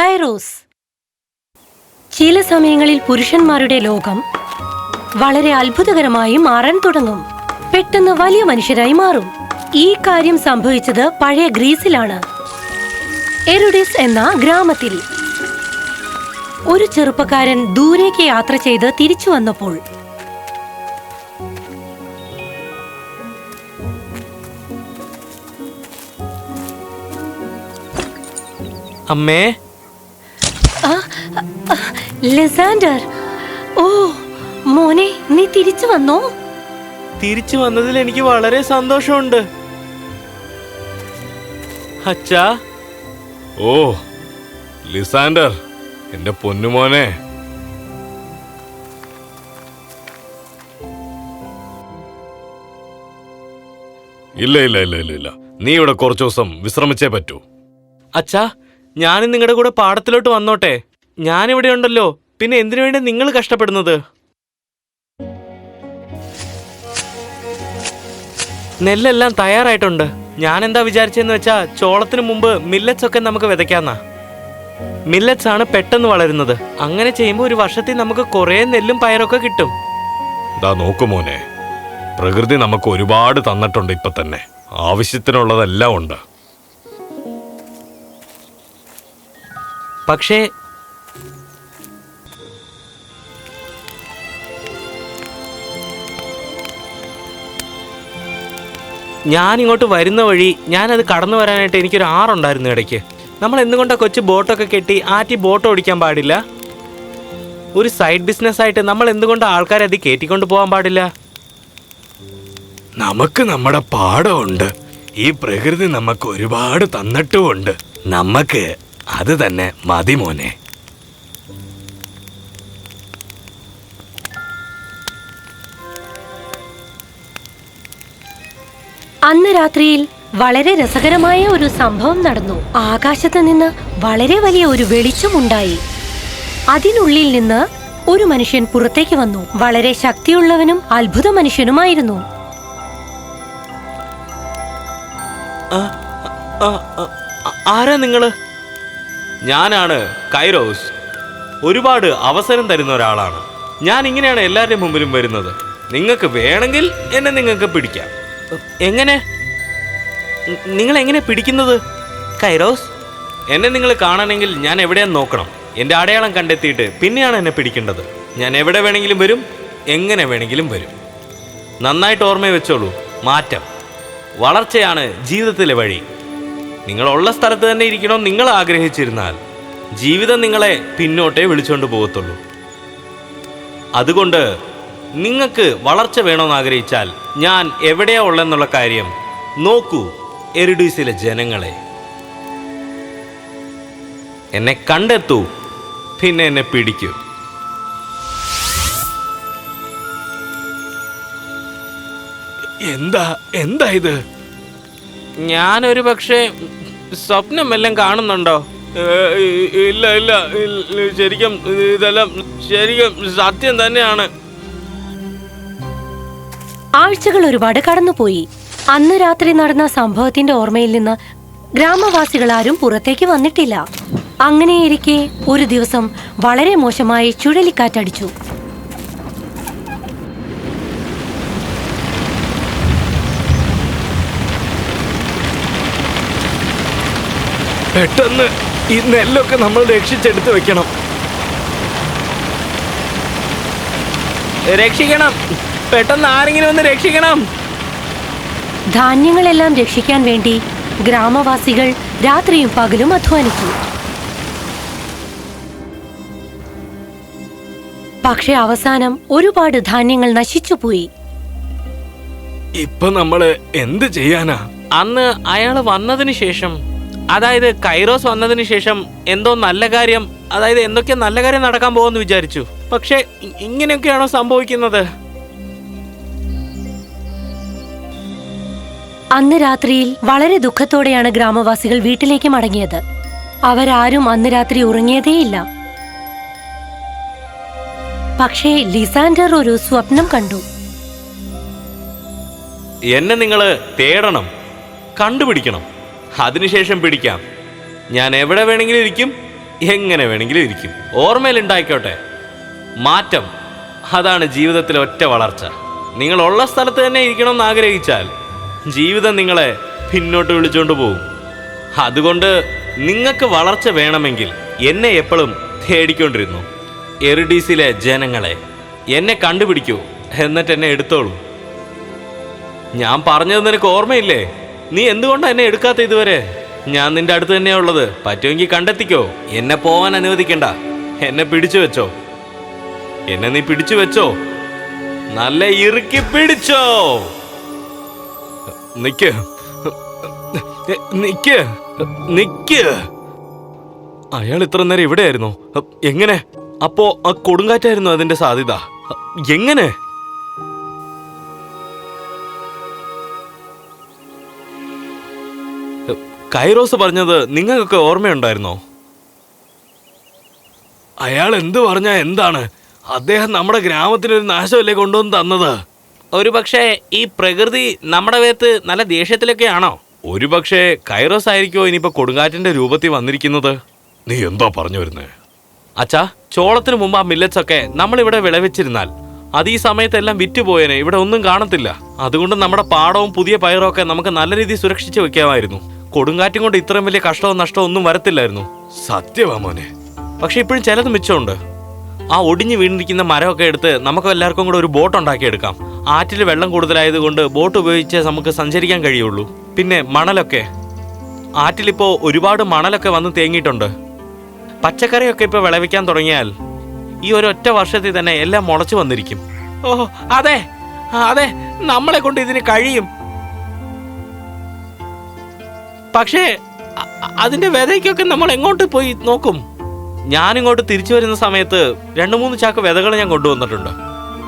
Kairos. ചില സമയങ്ങളിൽ പുരുഷന്മാരുടെ ലോകം വളരെ അത്ഭുതകരമായി മാറാൻ തുടങ്ങും. പെട്ടെന്ന് വലിയ മനുഷ്യരായി മാറും. ഈ കാര്യം സംഭവിച്ചത് പഴയ ഗ്രീസിലാണ്. എറുഡിസ് എന്ന ഗ്രാമത്തിൽ. ഒരു ചെറുപ്പക്കാരൻ ദൂരേക്ക് യാത്ര ചെയ്ത് തിരിച്ചു വന്നപ്പോൾ അമ്മേ ലെസാൻഡർ. ഓ മോനെ നീ തിരിച്ചു വന്നോ? തിരിച്ചു വന്നതിൽ എനിക്ക് വളരെ സന്തോഷമുണ്ട്. അച്ഛാ. ഓ ലിസാൻഡർ എന്റെ പൊന്നുമോനെ. ഇല്ല ഇല്ല ഇല്ല ഇല്ല ഇല്ല. നീ ഇവിടെ കുറച്ചു ദിവസം വിശ്രമിച്ചേ പറ്റൂ. അച്ഛാ ഞാനും നിങ്ങളുടെ കൂടെ പാടത്തിലോട്ട് വന്നോട്ടെ. ഞാനിവിടെ ഉണ്ടല്ലോ. പിന്നെ എന്തിനു വേണ്ടി നിങ്ങൾ കഷ്ടപ്പെടുന്നത്? നെല്ലെല്ലാം തയ്യാറായിട്ടുണ്ട്. ഞാൻ എന്താ വിചാരിച്ചെന്ന് വെച്ചാ ചോളത്തിന് മുമ്പ് മില്ലറ്റ്സ് ഒക്കെ നമുക്ക് വിതയ്ക്കാന്നാ. മില്ലറ്റ്സ് ആണ് പെട്ടെന്ന് വളരുന്നത്. അങ്ങനെ ചെയ്യുമ്പോൾ ഒരു വർഷത്തിൽ നമുക്ക് കുറേ നെല്ലും പയറൊക്കെ കിട്ടും. പ്രകൃതി നമുക്ക് ഒരുപാട് തന്നിട്ടുണ്ട് ഇപ്പൊ തന്നെ ആവശ്യത്തിനുള്ളതെല്ലാം ഉണ്ട്. പക്ഷേ ഞാൻ ഇങ്ങോട്ട് വരുന്ന വഴി ഞാനത് കടന്നു വരാനായിട്ട് എനിക്കൊരു ആറുണ്ടായിരുന്നു ഇടയ്ക്ക്. നമ്മൾ എന്തുകൊണ്ടാ കൊച്ചു ബോട്ടൊക്കെ കെട്ടി ആറ്റി ബോട്ട് ഓടിക്കാൻ പാടില്ല? ഒരു സൈഡ് ബിസിനസ് ആയിട്ട് നമ്മൾ എന്തുകൊണ്ട് ആൾക്കാരെ അത് കയറ്റിക്കൊണ്ട് പോകാൻ പാടില്ല? നമുക്ക് നമ്മുടെ പാടമുണ്ട് ഈ പ്രകൃതി നമുക്ക് ഒരുപാട് തന്നിട്ടുമുണ്ട്. നമുക്ക് അത് തന്നെ മതി മോനെ. അന്ന് രാത്രിയിൽ വളരെ രസകരമായ ഒരു സംഭവം നടന്നു. ആകാശത്ത് നിന്ന് വളരെ വലിയ ഒരു വെളിച്ചമുണ്ടായി. അതിനുള്ളിൽ നിന്ന് ഒരു മനുഷ്യൻ പുറത്തേക്ക് വന്നു. വളരെ ശക്തിയുള്ളവനും അത്ഭുത മനുഷ്യനുമായിരുന്നു. ആരാ നിങ്ങൾ? ഞാനാണ് കൈറോസ്. ഒരുപാട് അവസരം തരുന്ന ഒരാളാണ്. ഞാൻ ഇങ്ങനെയാണ് എല്ലാവരുടെയും മുമ്പിലും വരുന്നത്. നിങ്ങൾക്ക് വേണമെങ്കിൽ എന്നെ നിങ്ങൾക്ക് പിടിക്കാം. എങ്ങനെ? നിങ്ങൾ എങ്ങനെ പിടിക്കുന്നത്? കൈറോസ്? എന്നെ നിങ്ങൾ കാണണമെങ്കിൽ ഞാൻ എവിടെയാണ് നോക്കണം? എന്റെ അടയാളം കണ്ടെത്തിയിട്ട് പിന്നെയാണ് എന്നെ പിടിക്കേണ്ടത്. ഞാൻ എവിടെ വേണമെങ്കിലും വരും എങ്ങനെ വേണമെങ്കിലും വരും. നന്നായിട്ട് ഓർമ്മ വെച്ചോളൂ. മാറ്റം. വളർച്ചയാണ് ജീവിതത്തിലെ വഴി. നിങ്ങളുള്ള സ്ഥലത്ത് തന്നെ ഇരിക്കണം നിങ്ങൾ ആഗ്രഹിച്ചിരുന്നാൽ. ജീവിതം നിങ്ങളെ പിന്നോട്ടേ വിളിച്ചുകൊണ്ട് പോകത്തുള്ളൂ. അതുകൊണ്ട് നിങ്ങൾക്ക് വളർച്ച വേണമെന്ന് ആഗ്രഹിച്ചാൽ ഞാൻ എവിടെയാ ഉള്ളെന്നുള്ള കാര്യം നോക്കൂ എറിഡീസിലെ ജനങ്ങളെ. എന്നെ കണ്ടെത്തൂ പിന്നെ എന്നെ പിടിക്കൂ. എന്താ എന്താ ഇത്? ഞാനൊരു പക്ഷേ സ്വപ്നം എല്ലാം കാണുന്നുണ്ടോ ഇല്ല ഇല്ല ശരിക്കും ഇതെല്ലാം ശരിക്കും സത്യം തന്നെയാണ്. ആഴ്ചകൾ ഒരുപാട് കടന്നുപോയി. അന്ന് രാത്രി നടന്ന സംഭവത്തിന്റെ ഓർമ്മയിൽ നിന്ന് ഗ്രാമവാസികൾ ആരും പുറത്തേക്ക് വന്നിട്ടില്ല. അങ്ങനെയിരിക്കെ ഒരു ദിവസം വളരെ മോശമായി ചുഴലിക്കാറ്റടിച്ചു. പെട്ടെന്ന് ഈ നെല്ലൊക്കെ നമ്മൾ രക്ഷിച്ചെടുത്ത് വെക്കണം. രക്ഷിക്കണം. പെട്ടെന്ന് ആരെങ്കിലും ഒന്ന് രക്ഷിക്കണം. ധാന്യങ്ങളെല്ലാം രക്ഷിക്കാൻ വേണ്ടി ഗ്രാമവാസികൾ രാത്രിയും പകലും അധ്വാനിച്ചു. പക്ഷെ അവസാനം ഒരുപാട് ധാന്യങ്ങൾ നശിച്ചുപോയി ഇപ്പൊ നമ്മൾ എന്ത് ചെയ്യാനാ? അന്ന് അയാൾ വന്നതിന് ശേഷം അതായത് കൈറോസ് വന്നതിന് ശേഷം എന്തോ നല്ല കാര്യം അതായത് എന്തൊക്കെ നല്ല കാര്യം നടക്കാൻ പോകുമെന്ന് വിചാരിച്ചു. പക്ഷെ ഇങ്ങനെയൊക്കെയാണോ സംഭവിക്കുന്നത്? അന്ന് രാത്രിയിൽ വളരെ ദുഃഖത്തോടെയാണ് ഗ്രാമവാസികൾ വീട്ടിലേക്ക് മടങ്ങിയത്. അവരാരും അന്ന് രാത്രി ഉറങ്ങിയതേയില്ല. പക്ഷേ ലിസാൻഡർ ഒരു സ്വപ്നം കണ്ടു. എന്നെ നിങ്ങൾ തേടണം കണ്ടുപിടിക്കണം. അതിനുശേഷം പിടിക്കാം. ഞാൻ എവിടെ വേണമെങ്കിലും ഇരിക്കും എങ്ങനെ വേണമെങ്കിലും ഇരിക്കും. ഓർമ്മയിലുണ്ടായിക്കോട്ടെ. മാറ്റം അതാണ് ജീവിതത്തിലെ ഒറ്റ വളർച്ച. നിങ്ങൾ ഉള്ള സ്ഥലത്ത് തന്നെ ഇരിക്കണമെന്ന് ആഗ്രഹിച്ചാൽ ജീവിതം നിങ്ങളെ പിന്നോട്ട് വിളിച്ചുകൊണ്ട് പോകും. അതുകൊണ്ട് നിങ്ങൾക്ക് വളർച്ച വേണമെങ്കിൽ എന്നെ എപ്പോഴും തേടിക്കൊണ്ടിരുന്നു. എറിഡീസിലെ ജനങ്ങളെ എന്നെ കണ്ടുപിടിക്കൂ എന്നിട്ട് എന്നെ എടുത്തോളൂ. ഞാൻ പറഞ്ഞത് നിനക്ക് ഓർമ്മയില്ലേ? നീ എന്തുകൊണ്ടാ എന്നെ എടുക്കാത്ത ഇതുവരെ? ഞാൻ നിന്റെ അടുത്ത് തന്നെയാ ഉള്ളത്. പറ്റുമെങ്കിൽ കണ്ടെത്തിക്കോ. എന്നെ പോവാൻ അനുവദിക്കണ്ട. എന്നെ പിടിച്ചു വെച്ചോ. എന്നെ നീ പിടിച്ചു വെച്ചോ. നല്ല ഇറുക്കി പിടിച്ചോ. നിക്ക്. നിക്ക്. നിക്ക്. അയാൾ ഇത്ര നേരം ഇവിടെയായിരുന്നു. എങ്ങനെ? അപ്പോ ആ കൊടുങ്കാറ്റായിരുന്നു അതിന്റെ സാധ്യത. എങ്ങനെ? കൈറോസ് പറഞ്ഞത് നിങ്ങൾക്കൊക്കെ ഓർമ്മയുണ്ടായിരുന്നോ? അയാൾ എന്ത് പറഞ്ഞാ എന്താണ്? അദ്ദേഹം നമ്മുടെ ഗ്രാമത്തിനൊരു നാശമല്ലേ കൊണ്ടുവന്ന് തന്നത്? ഒരു പക്ഷേ ഈ പ്രകൃതി നമ്മുടെ വേത്ത് നല്ല ദേഷ്യത്തിലൊക്കെയാണോ ഒരു പക്ഷേ കൈറോസ് ആയിരിക്കോ ഇനിയിപ്പോ കൊടുങ്കാറ്റിന്റെ രൂപത്തിൽ വന്നിരിക്കുന്നത്? നീ എന്താ പറഞ്ഞു വരുന്നേ? അച്ഛാ ചോളത്തിന് മുമ്പ് ആ മില്ലറ്റ്സ് ഒക്കെ നമ്മൾ ഇവിടെ വിളവെച്ചിരുന്നാൽ അത് ഈ സമയത്തെല്ലാം വിറ്റുപോയനെ ഇവിടെ ഒന്നും കാണത്തില്ല. അതുകൊണ്ട് നമ്മുടെ പാടവും പുതിയ പയറും ഒക്കെ നമുക്ക് നല്ല രീതിയിൽ സുരക്ഷിച്ച് വെക്കാമായിരുന്നു. കൊടുങ്കാറ്റും കൊണ്ട് ഇത്രയും വലിയ കഷ്ടവും നഷ്ടവും ഒന്നും വരത്തില്ലായിരുന്നു. സത്യവാ മോനെ. പക്ഷെ ഇപ്പോഴും ചിലത് മിച്ചമുണ്ട്. ആ ഒടിഞ്ഞു വീണിരിക്കുന്ന മരമൊക്കെ എടുത്ത് നമുക്ക് എല്ലാവർക്കും കൂടെ ഒരു ബോട്ട് ഉണ്ടാക്കിയെടുക്കാം. ആറ്റിൽ വെള്ളം കൂടുതലായതുകൊണ്ട് ബോട്ട് ഉപയോഗിച്ച് നമുക്ക് സഞ്ചരിക്കാൻ കഴിയുള്ളൂ. പിന്നെ മണലൊക്കെ. ആറ്റിലിപ്പോൾ ഒരുപാട് മണലൊക്കെ വന്ന് തേങ്ങിയിട്ടുണ്ട്. പച്ചക്കറിയൊക്കെ ഇപ്പോൾ വിളവിക്കാൻ തുടങ്ങിയാൽ ഈ ഒരൊറ്റ വർഷത്തിൽ തന്നെ എല്ലാം മുളച്ചു വന്നിരിക്കും. ഓ അതെ അതെ നമ്മളെ കൊണ്ട് ഇതിന് കഴിയും. പക്ഷേ അതിന്റെ വിതയ്ക്കൊക്കെ നമ്മൾ എങ്ങോട്ട് പോയി നോക്കും? ഞാനിങ്ങോട്ട് തിരിച്ചു വരുന്ന സമയത്ത് രണ്ട് മൂന്ന് ചാക്ക് വിതകൾ ഞാൻ കൊണ്ടുവന്നിട്ടുണ്ട്.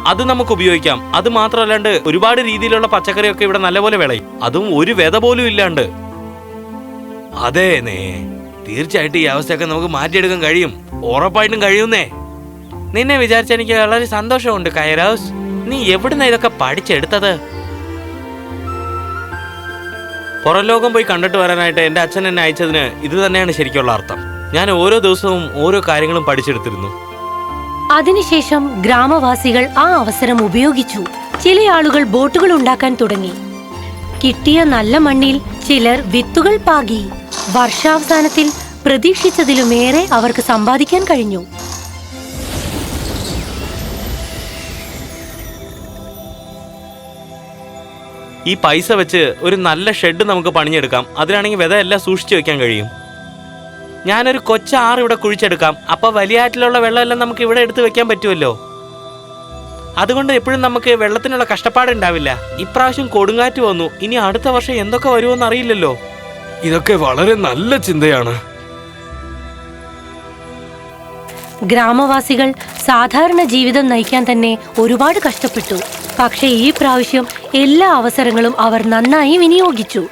അത് നമുക്ക് ഉപയോഗിക്കാം. അത് മാത്രമല്ലാണ്ട് ഒരുപാട് രീതിയിലുള്ള പച്ചക്കറിയൊക്കെ ഇവിടെ നല്ലപോലെ വിളയും. അതും ഒരു വിത പോലും ഇല്ലാണ്ട്. അതെ നേ. തീർച്ചയായിട്ടും ഈ അവസ്ഥയൊക്കെ നമുക്ക് മാറ്റിയെടുക്കാൻ കഴിയും. ഉറപ്പായിട്ടും കഴിയുന്നേ. നിന്നെ വിചാരിച്ച എനിക്ക് വളരെ സന്തോഷമുണ്ട് കൈറാസ് നീ എവിടുന്ന ഇതൊക്കെ പഠിച്ചെടുത്തത്? പുറം ലോകം പോയി കണ്ടിട്ട് വരാനായിട്ട് എന്റെ അച്ഛൻ എന്നെ അയച്ചതിന് ഇത് തന്നെയാണ് ശരിക്കുള്ള അർത്ഥം. ഞാൻ ഓരോ ദിവസവും ഓരോ കാര്യങ്ങളും പഠിച്ചെടുത്തിരുന്നു. അതിനുശേഷം ഗ്രാമവാസികൾ ആ അവസരം ഉപയോഗിച്ചു. ചില ആളുകൾ ബോട്ടുകൾ ഉണ്ടാക്കാൻ തുടങ്ങി. കിട്ടിയ നല്ല മണ്ണിൽ ചിലർ വിത്തുകൾ പാകി. വർഷാവസാനത്തിൽ പ്രതീക്ഷിച്ചതിലുമേറെ അവർക്ക് സമ്പാദിക്കാൻ കഴിഞ്ഞു. ഈ പൈസ വെച്ച് ഒരു നല്ല ഷെഡ് നമുക്ക് പണിഞ്ഞെടുക്കാം. അതിനാണെങ്കിൽ വിതയെല്ലാം സൂക്ഷിച്ചു വെക്കാൻ കഴിയും. ഞാനൊരു കൊച്ചാറ് ഇവിടെ കുഴിച്ചെടുക്കാം. അപ്പൊ വലിയാറ്റിലുള്ള വെള്ളമെല്ലാം നമുക്ക് ഇവിടെ എടുത്ത് വെക്കാൻ പറ്റുമല്ലോ. അതുകൊണ്ട് എപ്പോഴും നമുക്ക് വെള്ളത്തിനുള്ള കഷ്ടപ്പാടുണ്ടാവില്ല ഇപ്രാവശ്യം കൊടുങ്കാറ്റ് വന്നു. ഇനി അടുത്ത വർഷം എന്തൊക്കെ വരുമെന്ന് അറിയില്ലല്ലോ. ഇതൊക്കെ വളരെ നല്ല ചിന്തയാണ്. ഗ്രാമവാസികൾ സാധാരണ ജീവിതം നയിക്കാൻ തന്നെ ഒരുപാട് കഷ്ടപ്പെട്ടു. പക്ഷേ ഈ പ്രാവശ്യം എല്ലാ അവസരങ്ങളും അവർ നന്നായി വിനിയോഗിച്ചു.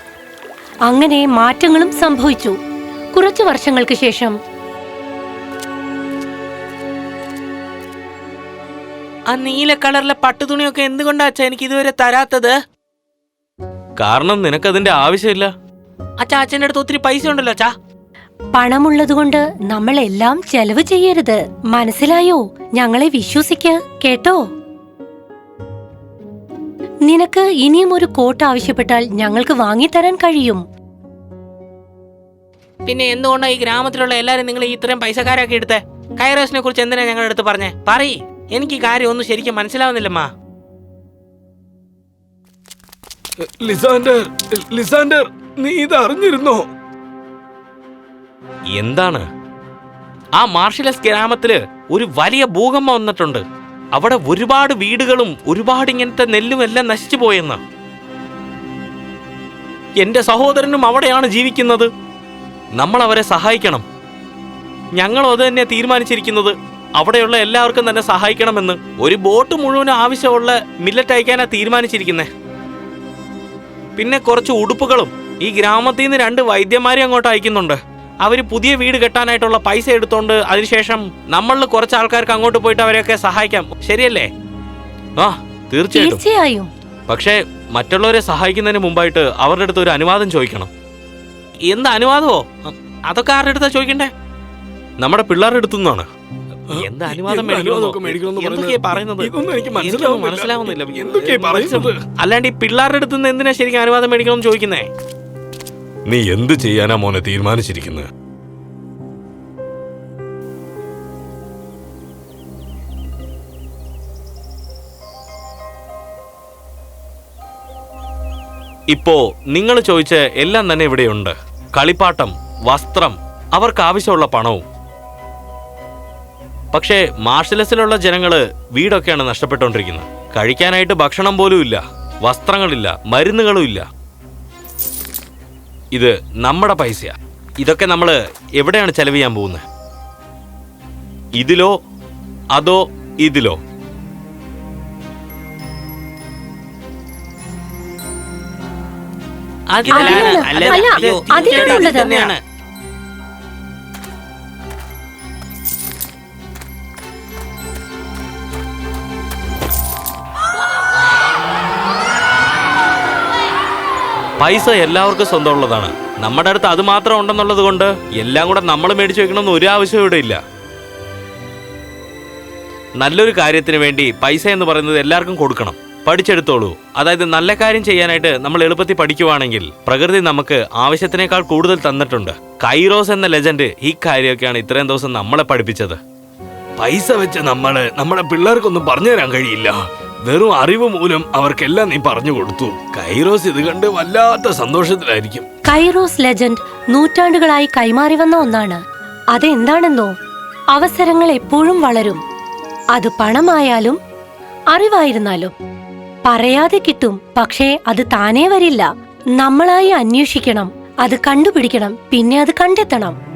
അങ്ങനെ മാറ്റങ്ങളും സംഭവിച്ചു. കുറച്ചു വർഷങ്ങൾക്ക് ശേഷം ആ നീല കളറിലെ പട്ടുതുണിയൊക്കെ എന്തുകൊണ്ടാ അച്ഛാ എനിക്ക് ഇതുവരെ തരാത്തത്? കാരണം നിനക്കതിന്റെ ആവശ്യമില്ല. അച്ഛാ അച്ഛന്റെ അടുത്ത് ഒത്തിരി പൈസ ഉണ്ടല്ലോ അച്ഛാ പണമുള്ളതുകൊണ്ട് നമ്മൾ എല്ലാം ചെലവ് ചെയ്യരുത്. മനസ്സിലായോ? ഞങ്ങളെ വിശ്വസിക്ക കേട്ടോ? നിനക്ക് ഇനിയും ഒരു കോട്ട് ആവശ്യപ്പെട്ടാൽ ഞങ്ങൾക്ക് വാങ്ങിത്തരാൻ കഴിയും. പിന്നെ എന്തുകൊണ്ടാണ് ഈ ഗ്രാമത്തിലുള്ള എല്ലാരും നിങ്ങൾ ഇത്രയും പൈസക്കാരാക്കി എടുത്ത്? കൈറോസിനെ കുറിച്ച് എന്തിനാ ഞങ്ങളുടെ അടുത്ത് പറഞ്ഞേ? പറയ്. എനിക്ക് ഈ കാര്യം ഒന്നും ശരിക്കും മനസ്സിലാവുന്നില്ലമ്മാ. ലിസാൻഡർ ലിസാൻഡർ നീ ഇത് അറിഞ്ഞിരുന്നോ എന്താണ്? ആ മാർഷലസ് ഗ്രാമത്തിൽ ഒരു വലിയ ഭൂകമ്പം വന്നിട്ടുണ്ട്. അവിടെ ഒരുപാട് വീടുകളും ഒരുപാട് ഇങ്ങനത്തെ നെല്ലും എല്ലാം നശിച്ചു പോയെന്ന്. എന്റെ സഹോദരനും അവിടെയാണ് ജീവിക്കുന്നത്. നമ്മൾ അവരെ സഹായിക്കണം. ഞങ്ങളും അത് തന്നെ തീരുമാനിച്ചിരിക്കുന്നത്. അവിടെയുള്ള എല്ലാവർക്കും തന്നെ സഹായിക്കണമെന്ന്. ഒരു ബോട്ട് മുഴുവനും ആവശ്യമുള്ള മില്ലറ്റ് അയക്കാനാ തീരുമാനിച്ചിരിക്കുന്നേ. പിന്നെ കുറച്ച് ഉടുപ്പുകളും. ഈ ഗ്രാമത്തിൽ നിന്ന് രണ്ട് വൈദ്യന്മാരെ അങ്ങോട്ട് അയക്കുന്നുണ്ട്. അവർ പുതിയ വീട് കെട്ടാനായിട്ടുള്ള പൈസ എടുത്തോണ്ട് അതിനുശേഷം നമ്മളിൽ കുറച്ച് ആൾക്കാർക്ക് അങ്ങോട്ട് പോയിട്ട് അവരെയൊക്കെ സഹായിക്കാം. ശരിയല്ലേ? ആ തീർച്ചയായിട്ടും. തീർച്ചയായും. പക്ഷേ മറ്റുള്ളവരെ സഹായിക്കുന്നതിന് മുമ്പായിട്ട് അവരുടെ അടുത്ത് ഒരു അനുവാദം ചോദിക്കണം. എന്ത് അനുവാദമോ? അതൊക്കെ ആരുടെ അടുത്താ ചോദിക്കണ്ടേ? നമ്മുടെ പിള്ളേരുടെ അടുത്തുനിന്നാണ് എന്താ അനുവാദം എന്ത് എനിക്കൊന്നും മനസ്സിലാവുന്നില്ല. അല്ലാണ്ട് ഈ പിള്ളേരുടെ അടുത്ത് നിന്ന് എന്തിനാ ശരിക്കും അനുവാദം മേടിക്കണം ചോദിക്കുന്നേ? നീ എന്ത് ചെയ്യാനാ മോനെ തീരുമാനിച്ചിരിക്കുന്നത് ഇപ്പോ നിങ്ങൾ ചോദിച്ച എല്ലാം തന്നെ ഇവിടെയുണ്ട്. കളിപ്പാട്ടം വസ്ത്രം അവർക്ക് ആവശ്യമുള്ള പണവും. പക്ഷേ മാർഷലസിലുള്ള ജനങ്ങൾ വീടൊക്കെയാണ് നഷ്ടപ്പെട്ടുകൊണ്ടിരിക്കുന്നത്. കഴിക്കാനായിട്ട് ഭക്ഷണം പോലും ഇല്ല വസ്ത്രങ്ങളില്ല മരുന്നുകളും ഇല്ല ഇത് നമ്മുടെ പൈസയാ. ഇതൊക്കെ നമ്മൾ എവിടെയാണ് ചെലവ് ചെയ്യാൻ പോകുന്നത്? ഇതിലോ അതോ ഇതിലോ? അതിലാണ്. അല്ല, അതിലാണ് പൈസ എല്ലാവർക്കും സ്വന്തമുള്ളതാണ്. നമ്മുടെ അടുത്ത് അത് മാത്രം ഉണ്ടെന്നുള്ളത് കൊണ്ട് എല്ലാം കൂടെ നമ്മൾ മേടിച്ചു വെക്കണമെന്ന് ഒരു ആവശ്യവും ഇവിടെ ഇല്ല. നല്ലൊരു കാര്യത്തിന് വേണ്ടി പൈസ എന്ന് പറയുന്നത് എല്ലാവർക്കും കൊടുക്കണം. പഠിച്ചെടുത്തോളൂ. അതായത് നല്ല കാര്യം ചെയ്യാനായിട്ട് നമ്മൾ എളുപ്പത്തിൽ പഠിക്കുവാണെങ്കിൽ പ്രകൃതി നമുക്ക് ആവശ്യത്തിനേക്കാൾ കൂടുതൽ തന്നിട്ടുണ്ട്. കൈറോസ് എന്ന ലെജൻഡ് ഈ കാര്യമൊക്കെയാണ് ഇത്രയും ദിവസം നമ്മളെ പഠിപ്പിച്ചത്. പൈസ വെച്ച് നമ്മൾ നമ്മുടെ പിള്ളേർക്കൊന്നും പറഞ്ഞു തരാൻ കഴിയില്ല. വെറും അറിവ് മൂലം അവർക്കെല്ലാം നീ പറഞ്ഞു കൊടുത്തു. കൈറോസ് ഇത് കണ്ട് വല്ലാത്ത സന്തോഷത്തിലായിരിക്കും. കൈറോസ് ലെജൻഡ് നൂറ്റാണ്ടുകളായി കൈമാറി വന്ന ഒന്നാണ്. അതെന്താണെന്നോ? അവസരങ്ങൾ എപ്പോഴും വളരും. അത് പണമായാലും അറിവായിരുന്നാലും. പറയാതെ കിട്ടും പക്ഷേ അത് താനേ വരില്ല. നമ്മളായി അന്വേഷിക്കണം അത് കണ്ടുപിടിക്കണം പിന്നെ അത് കണ്ടെത്തണം.